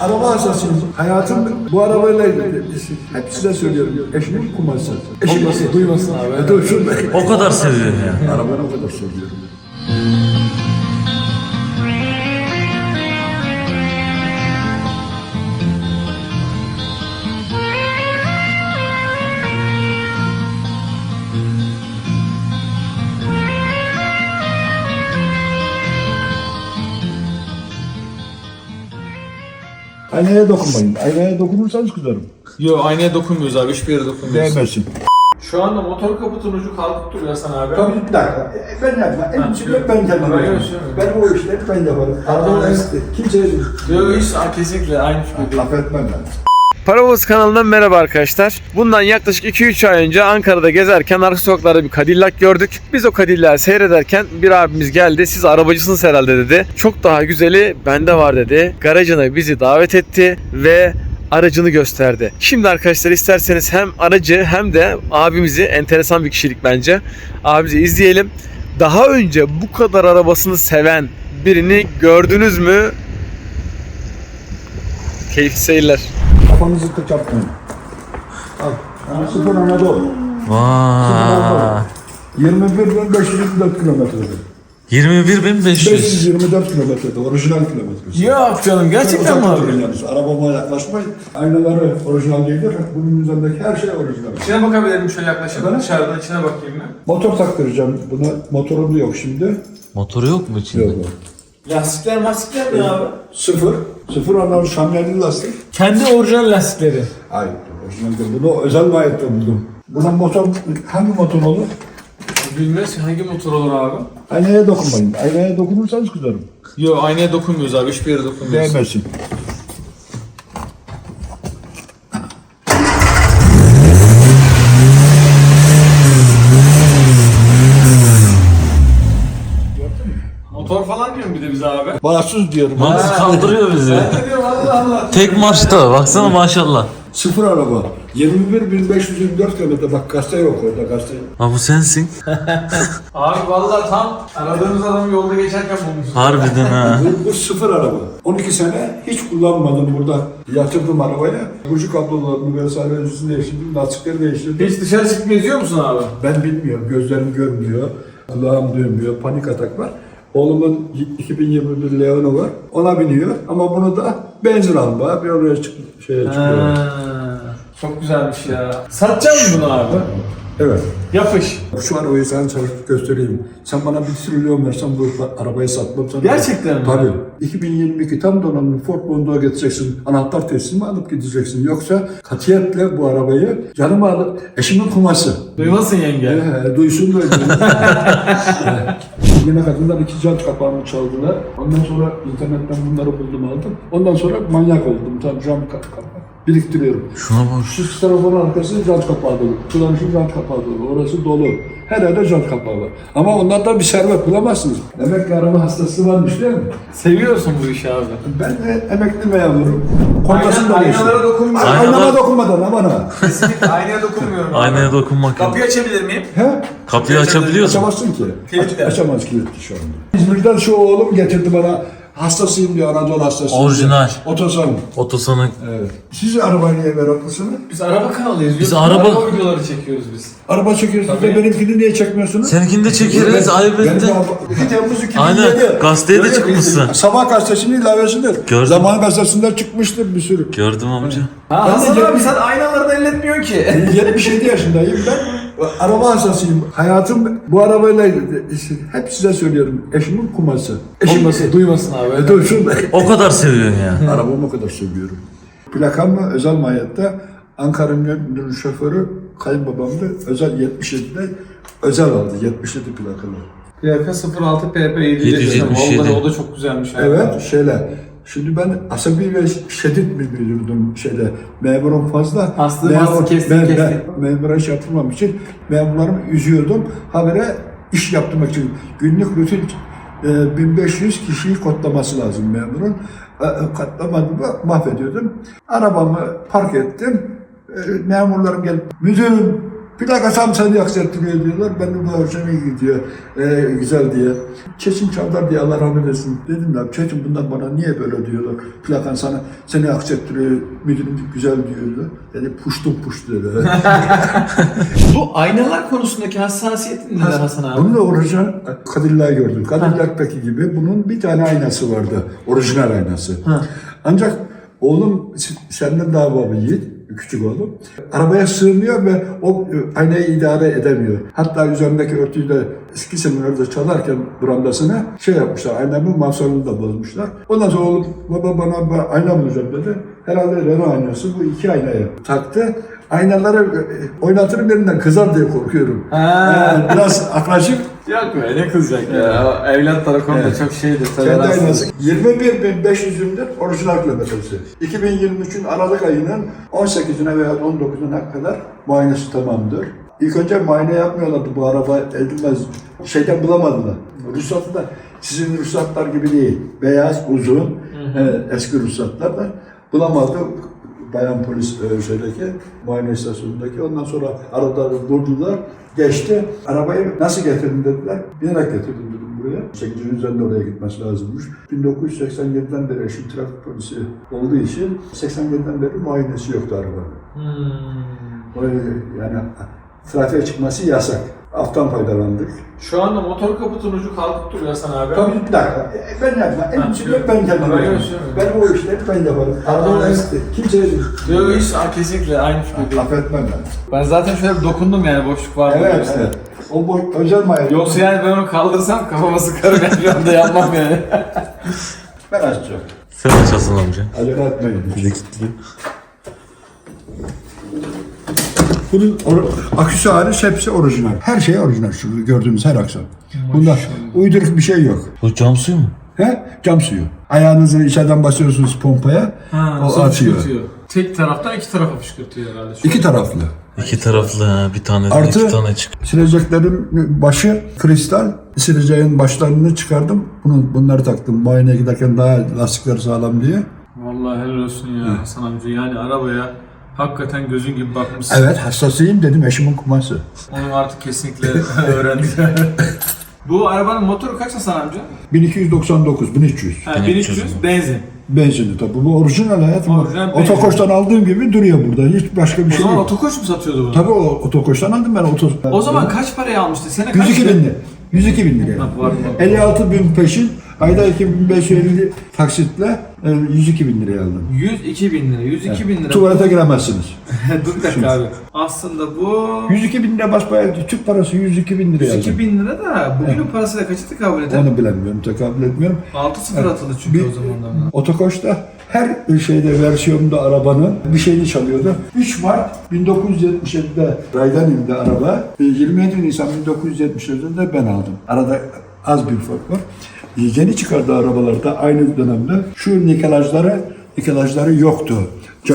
Araba hastasıyım. Hayatım bu arabayla hep size söylüyorum. Eşimin kuması. Eşim Olmasın, duymasın abi. Duysun. O kadar seviyorum ya. Arabanı o kadar seviyorum. Aynaya dokunmayın. Aynaya dokunursanız kızarım. Yo aynaya dokunmuyoruz abi. Hiçbir yere dokunmuyoruz. Değmesin. Şu anda motor kaputun ucu kalkıp duruyor Hasan abi. Tabii bir dakika. E, Ben yapma. En küçük hep ben kendim Öyle yaparım. mi? Ben o işleri ben yaparım. Araba kimseye Yo hiç kesinlikle aynı fikir değil. affetmem ben. Paravuz kanalından merhaba arkadaşlar. Bundan yaklaşık 2-3 ay önce Ankara'da gezerken arka sokaklarda bir Cadillac gördük. Biz o Cadillac'ı seyrederken bir abimiz geldi. Siz arabacısınız herhalde dedi. Çok daha güzeli bende var dedi. Garajına bizi davet etti ve aracını gösterdi. Şimdi arkadaşlar isterseniz hem aracı hem de abimizi enteresan bir kişilik bence. Abimizi izleyelim. Daha önce bu kadar arabasını seven birini gördünüz mü? Keyifli seyirler. Kafanızı kıçapmayın. Al. Yani sıfır Anadolu. Vay. 21.524 kilometrede. 21.500. 524 kilometrede. Orijinal kilometresi. Yok canım gerçekten mi abi? yalnız. Arabama yaklaşmayın. Aynaları orijinal değildir. Bunun üzerindeki her şey orijinal. İçine bakabilir miyim şöyle yaklaşalım. Efendim? Dışarıdan içine bakayım mı? Motor taktıracağım buna. Motoru da yok şimdi. Motoru yok mu içinde? Yok. Lastikler mastikler mi abi? Sıfır. Sıfır Anadolu şamyerli lastik. Kendi orijinal lastikleri. Hayır. Orijinal değil. Bunu özel mahiyette buldum. Buna motor, hangi motor olur? Bilmez ki hangi motor olur abi? Aynaya dokunmayın. Aynaya dokunursanız kızarım. Yo aynaya dokunmuyoruz abi. Hiçbir yere dokunmuyoruz. Değmesin. Motor falan diyorum Bağımsız diyorum. Max kaldırıyor bizi. Ben de diyorum Allah Allah. Tek marşta baksana maşallah. Sıfır araba. 21.524 kilometre. Bak gazete yok orada gazete. Ha bu sensin. Abi vallahi tam aradığımız adamı yolda geçerken bulmuşuz. Harbiden ha. Bu, bu sıfır araba. 12 sene hiç kullanmadım burada. Yatırdım arabaya. Burcu kablolarını vesaire üstünü değiştirdim. Lastikleri değiştirdim. Hiç dışarı çıkıp geziyor musun abi? Ben bilmiyorum. Gözlerim görmüyor. Kulağım duymuyor. Panik atak var. Oğlumun 2021 Leon'u var. Ona biniyor. Ama bunu da benzin alma. Bir oraya çık şeye çıkıyor. Ha, çok güzelmiş ya. Satacak mısın bunu abi? Evet. Yapış. Şu arabayı sana çalışıp göstereyim. Sen bana bir trilyon versen bu arabayı satmam sana. Gerçekten mi? Tabii. 2022 tam donanımlı Ford Mondeo getireceksin. Anahtar teslimi alıp gideceksin. Yoksa katiyetle bu arabayı yanıma alıp eşimin kuması. Duymasın yenge. Ee, duysun da Yine kadınlar iki cam kapağını çaldılar. Ondan sonra internetten bunları buldum aldım. Ondan sonra manyak oldum. Tam cam ka- kapağı biriktiriyorum. Şuna bak. Şu telefonun arkası jant kapağı dolu. Kullanışın jant kapağı dolu. Orası dolu. Her yerde jant kapağı var. Ama onlardan bir servet bulamazsınız. Demek ki araba hastası varmış değil mi? Seviyorsun bu işi abi. Ben de emekli memurum. Kontasını da değiştirdim. aynalara dokunma. Aynalar- Aynama dokunmadan aman ha. Kesinlikle aynaya dokunmuyorum. Aynaya dokunmak yok. Kapıyı açabilir miyim? He? Kapıyı açabiliyorsun. Açamazsın ki. Kilitli. Aç, açamaz kilitli şu anda. İzmir'den şu oğlum getirdi bana. Hastasıyım diyor Anadolu hastası. Orijinal. Otosan. Otosanı. Evet. Siz arabaya niye meraklısınız? Biz araba kanalıyız. Biz araba- videoları çekiyoruz biz. Araba çekiyorsunuz da Tabii. benimkini niye çekmiyorsunuz? Seninkini de çekeriz. Ayıp ben ettin. bu- Temmuz 2007. Aynen. Gazeteye de çıkmışsın. Sabah gazetesinin ilavesidir. Gördüm. Zaman gazetesinde çıkmıştır bir sürü. Gördüm amca. Ha, Hasan abi sen aynalarını elletmiyorsun ki. 77 yaşındayım ben. Araba hastasıyım. Hayatım bu arabayla hep size söylüyorum. Eşimin kuması. Eşim Olmasın, duymasın abi. E, Duysun. O kadar seviyorsun ya. Arabamı o kadar seviyorum. Plakamı özel mahiyette Ankara Müdürü şoförü kayınbabamdı. Özel 77'de özel aldı. 77 plakalı. Plaka 06 PP 777. 777. Vallahi o da çok güzelmiş. abi. Evet şeyle. Şimdi ben asabi ve şiddet mi biliyordum şeyde. Memurum fazla. Hastı, Memur- hastı, kestik, ben- kestik. ben memura yaptırmam için memurlarımı üzüyordum. Habire iş yaptırmak için. Günlük rutin e, 1500 kişiyi kodlaması lazım memurun. E, e, Kodlamadığımı mahvediyordum. Arabamı park ettim. E, memurlarım gelip müdürüm Plaka tam seni aksettiriyor diyorlar. Ben de bu hoşuma gidiyor. Ee, güzel diye. Çetin Çavdar diye Allah rahmet eylesin. Dedim ya Çetin bunlar bana niye böyle diyorlar. Plakan sana seni aksettiriyor. Müdürüm güzel diyordu. Dedi puştum puş dedi. Bu aynalar konusundaki hassasiyetin neler Hasan abi? Bunu da orijinal Cadillac gördüm. Cadillac peki gibi bunun bir tane aynası vardı. Orijinal aynası. Ancak oğlum senden daha yiğit. Küçük oğlum. Arabaya sığmıyor ve o e, aynayı idare edemiyor. Hatta üzerindeki örtüyü de eski senelerde çalarken brandasını şey yapmışlar. Aynamı mafsalını da bozmuşlar. Ondan sonra oğlum baba bana ayna bulacağım dedi. Herhalde Renault aynası bu iki aynayı taktı. Aynaları e, oynatırım birinden kızar diye korkuyorum. Ha. Yani biraz akrajik Yok be ne kızacak ya. O Evlat tarafında Evet. çok şeydir. kendi aynası. 21.500'ündür orijinal kilometresi. 2023'ün Aralık ayının 18'ine veya 19'una kadar muayenesi tamamdır. İlk önce muayene yapmıyorlardı bu araba edilmez. Şeyden bulamadılar. Ruhsatı da sizin ruhsatlar gibi değil. Beyaz, uzun, e, eski ruhsatlar da bulamadı. Bayan polis e, şeydeki muayene istasyonundaki. Ondan sonra arada durdular. Geçti. Arabayı nasıl getirdin dediler. Binerek getirdim dedim buraya. 8. üzerinde oraya gitmesi lazımmış. 1987'den beri eşim trafik polisi olduğu için 87'den beri muayenesi yoktu arabanın. Hmm. O, yani trafiğe çıkması yasak. Aftan faydalandık. Şu anda motor kaputun ucu kalkıp duruyor Hasan abi. Tabii bir dakika. E, Ben yapmam. En Ha, iyisi yok. ben kendim Ben yaparım. yaşıyorum. Ben o işleri ben yaparım. Arabanın Anladım. kimseye Yok hiç aa, kesinlikle aynı fikirdeyim. affetmem ben. Ben zaten şöyle bir dokundum yani boşluk var mı? diye. Evet, evet. O bu özel maya. Yoksa yani ben onu kaldırsam kafama sıkarım yani şu anda yapmam yani. Ben açacağım. Sen aç Hasan amca. Acele etmeyin. Bir de kilitli. Bunun or- aküsü hariç hepsi orijinal. Her şey orijinal şu gördüğümüz her aksan. Bunda uyduruk bir şey yok. Bu cam suyu mu? He? Cam suyu. Ayağınızı içeriden basıyorsunuz pompaya. o su atıyor. fışkırtıyor. Tek taraftan iki tarafa fışkırtıyor herhalde. Şu İki taraflı. İki taraflı ha. Bir tane de Artı- iki tane çık. Sileceklerin başı kristal. Sileceğin başlarını çıkardım. Bunu, bunları taktım. Muayeneye giderken daha lastikleri sağlam diye. Vallahi helal olsun ya Hasan amca. Yani arabaya hakikaten gözün gibi bakmışsın. Evet hassasıyım dedim eşimin kuması. Onu artık kesinlikle öğrendik. Bu arabanın motoru kaç Hasan amca? 1299, 1300. Ha, 1300 1300 benzin. Benzinli tabii. Bu orijinal hayatım. Orijinal benzin. Otokoştan aldığım gibi duruyor burada. Hiç başka bir O şey zaman yok. otokoş mu satıyordu bunu? Tabii o otokoştan aldım ben. Oto... O zaman kaç paraya almıştı? Sene kaç? 102 bin lira. 102 bin lira. Ha, var, var. 56 bin peşin. Ayda 2550 taksitle e, 102 bin liraya aldım. 102 bin lira. 102 bin lira. Tuvalete giremezsiniz. Dur bir dakika abi. Aslında bu 102 bin lira basbayağı Türk parası 102 bin liraya 102 aldım. bin lira da bugünün parasıyla kaçı tekabül eder? Onu bilemiyorum, tekabül etmiyorum. 6 sıfır atıldı çünkü Bir- o zamanlar. Otokoş'ta her şeyde versiyonda arabanın bir şeyini çalıyordu. 3 Mart 1977'de raydan indi araba. E, 27 Nisan 1977'de de ben aldım. Arada az bir fark var. E, Yeni çıkardığı arabalarda aynı dönemde şu nikelajları nikelajları yoktu.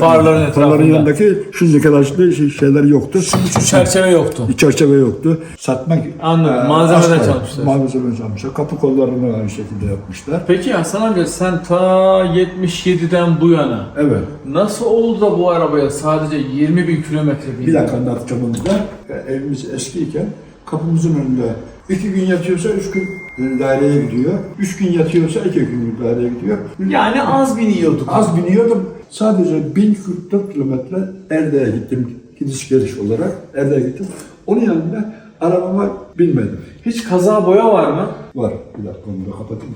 Farların etrafında. Farların yanındaki şu nikelajlı şey- şeyler yoktu. Şu çerçeve yoktu. Bir çerçeve yoktu. Satmak Anladım. Malzemeden asla- çalmışlar. Malzemeden çalmışlar. Kapı kollarını aynı şekilde yapmışlar. Peki Hasan amca sen ta 77'den bu yana Evet. nasıl oldu da bu arabaya sadece 20 bin kilometre bindin? Bir dakika anlatacağım onu da. E, Evimiz eskiyken kapımızın önünde iki gün yatıyorsa üç gün e, daireye gidiyor. Üç gün yatıyorsa iki gün daireye gidiyor. Yani az biniyorduk. Az biniyordum. Sadece 1044 kilometre Erde'ye gittim. Gidiş geliş olarak Erde'ye gittim. Onun yanında arabama binmedim. Hiç kaza boya var mı? Var. Bir dakika onu da kapatayım.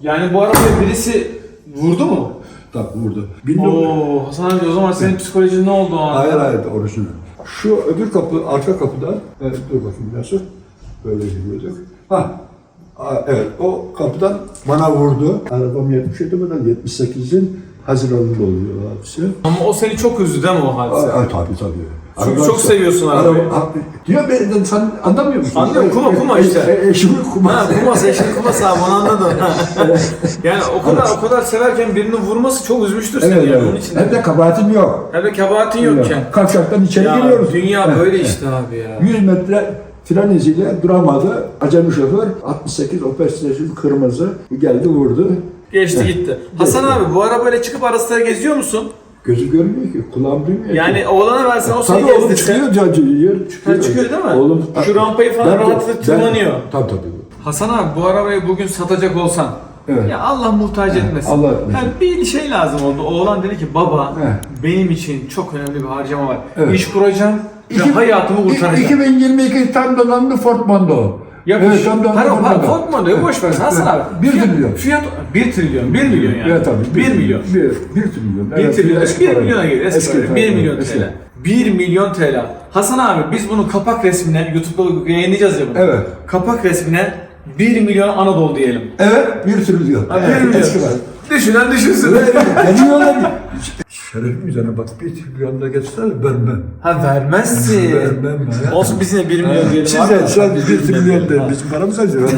Yani bu arabaya birisi vurdu mu? Tabii vurdu. 19... Oo Hasan amca o zaman senin psikolojin ne oldu o an? Hayır hayır orijinal. Şu öbür kapı, arka kapıdan, evet, dur bakayım nasıl, böyle giriyorduk. Ha, evet o kapıdan bana vurdu. Arabam 77 model, 78'in Haziran'ında oluyor hadise. Ama o seni çok üzdü değil mi o hadise? Ay tabii tabii. Çünkü çok seviyorsun arabayı. Araba, diyor ben, sen anlamıyor musun? Anlıyorum, kuma, kuma E- işte. E, eşimin kuması. Ha kumas eşin kumas abi onu anladım. yani o kadar o kadar severken birinin vurması çok üzmüştür seni Evet, yani onun evet. için. Hem de kabahatim yok. Hem de kabahatin yokken. Kavşaktan içeri Ya giriyoruz. dünya böyle işte abi ya. 100 metre tren iziyle duramadı. Acemi şoför 68 Opel Station kırmızı geldi vurdu. Geçti gitti. Hasan abi bu arabayla çıkıp ara sıra geziyor musun? Gözü görmüyor ki, kulağım duymuyor ki. Yani oğlana versen o seni Tabii oğlum gezdirse. çıkıyor çıkıyor. Ha, çıkıyor değil mi? Oğlum, Şu rampayı falan rahatlıkla tırmanıyor. Tabii tabii. Hasan abi bu arabayı bugün satacak olsan Evet. ya Allah muhtaç etmesin. Allah etmesin. Yani bir şey lazım oldu. Oğlan dedi ki baba Evet. benim için çok önemli bir harcama var. Evet. İş kuracağım ve İki- hayatımı kurtaracağım. 2022 tam donanımlı Ford Mondeo. Yapış. Evet, tam donanımlı Ford para, Mondeo. Ford Mondeo boş ver Hasan abi. Bir Fiyat- trilyon. Fiyat 1 trilyon. 1 milyon yani. Evet tabii. 1 milyon. 1, 1 trilyon. 1 Evet, trilyon. eski 1 para. milyona geliyor. Eski Eski para. para. 1 milyon. TL. 1 milyon TL. Hasan abi biz bunu kapak resmine YouTube'da yayınlayacağız ya bunu. Evet. Kapak resmine 1 milyon Anadolu diyelim. Evet, 1 trilyon. Abi Evet, 1 milyon. Eski var. Düşünen düşünsün. Geliyor öyle bir. Şerefim üzerine bak 1 trilyon da geçse vermem. Ha vermezsin. Vermem ben. Olsun biz yine 1 milyon diyelim. Siz de sen Biz 1 milyon de bizim paramız acı.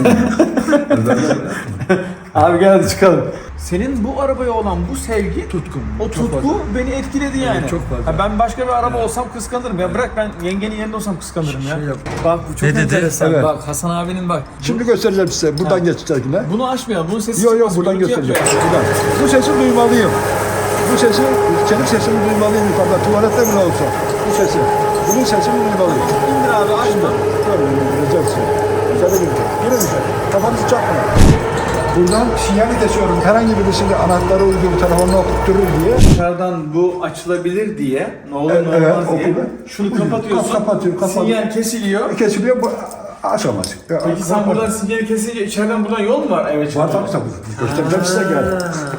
Abi gel hadi çıkalım. Senin bu arabaya olan bu sevgi, Tutkum. o Çok tutku fazla. beni etkiledi yani. çok fazla. Ha, ben başka bir araba olsam kıskanırım ya. Bırak ben yengenin yerinde olsam kıskanırım ya. Şey yap. Bak bu çok Ne dedi? enteresan. Evet. Bak Hasan abinin bak. Şimdi göstereceğim size. Buradan geçecek yine. Bunu açmayalım. Bunun sesi Yok yok çıkmaz, buradan gürültü göstereceğim. yapıyor. Buradan. Bu sesi duymalıyım. Bu sesi, senin sesini duymalıyım yukarıda. Tuvalette bile olsa. Bu sesi. Bunun sesini duymalıyım. İndir abi açma. Tabii göreceksin. Şöyle bir Yine bir şey. Kafanızı çakma. Buradan sinyali kesiyorum. Herhangi birisi de anahtarı uyduğum telefonunu okutturur diye. Dışarıdan bu açılabilir diye, ne olur Evet, ne olmaz evet, diye. okulu. Şunu Buyurun. kapatıyorsun. Kapatıyor, kapatıyor. Sinyal kesiliyor. Kesiliyor bu aşamaz. Peki sen buradan sinyali kesince içeriden buradan yol mu var eve Var çıkmaya? tabii tabii. Göstereceğim size gel.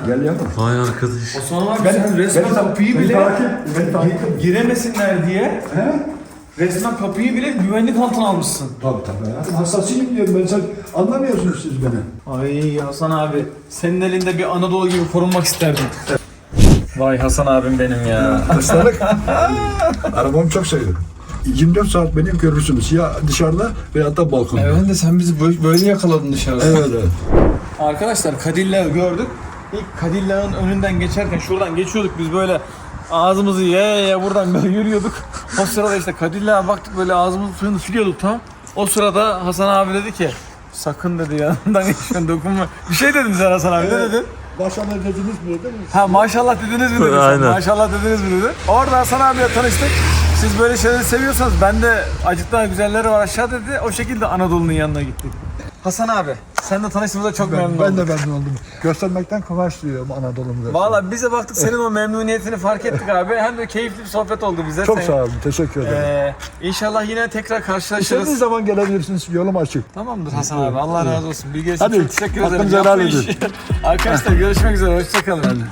Gel yanıma. Vay arkadaş. Osman abi sen resmen kapıyı beni bile takip, beni takip. giremesinler diye He? Resmen kapıyı bile güvenlik altına almışsın. Tabii tabii. Hassasıyım diyorum ben. Sen anlamıyorsunuz siz beni. Ay Hasan abi senin elinde bir Anadolu gibi korunmak isterdim. Vay Hasan abim benim ya. Islanık. Arabamı çok seviyorum. 24 saat benim görürsünüz. Ya dışarıda veya da balkonda. Evet de sen bizi böyle- böyle yakaladın dışarıda. Evet evet. Arkadaşlar Cadillac'ı gördük. İlk Cadillac'ın önünden geçerken şuradan geçiyorduk biz böyle ağzımızı ye ye buradan böyle yürüyorduk. O sırada işte Cadillac'a baktık böyle ağzımızın suyunu siliyorduk tam. O sırada Hasan abi dedi ki sakın dedi yanından geçiyorsun dokunma. Bir şey dedin sen Hasan abi ne dedin? Başına dediniz mi mi? Ha maşallah dediniz mi dedi. Aynen. Maşallah dediniz mi dedi. Orada Hasan abiyle tanıştık. Siz böyle şeyleri seviyorsanız ben de acıktan güzelleri var aşağı dedi. O şekilde Anadolu'nun yanına gittik. Hasan abi sen de tanıştığımıza çok memnun Ben, oldum. ben de memnun oldum. Göstermekten kıvanç duyuyorum Anadolu'mu. Valla bize baktık senin o memnuniyetini fark ettik abi. Hem de keyifli bir sohbet oldu bize. Çok Sen- sağ olun. Teşekkür ederim. Ee, inşallah yine tekrar İstediğiniz karşılaşırız. zaman gelebilirsiniz. Yolum açık. Tamamdır Hasan abi. Allah razı olsın. Bilgi için Hadi, çok teşekkür ederim. hakkınızı helal edin. Arkadaşlar görüşmek üzere. Hoşçakalın.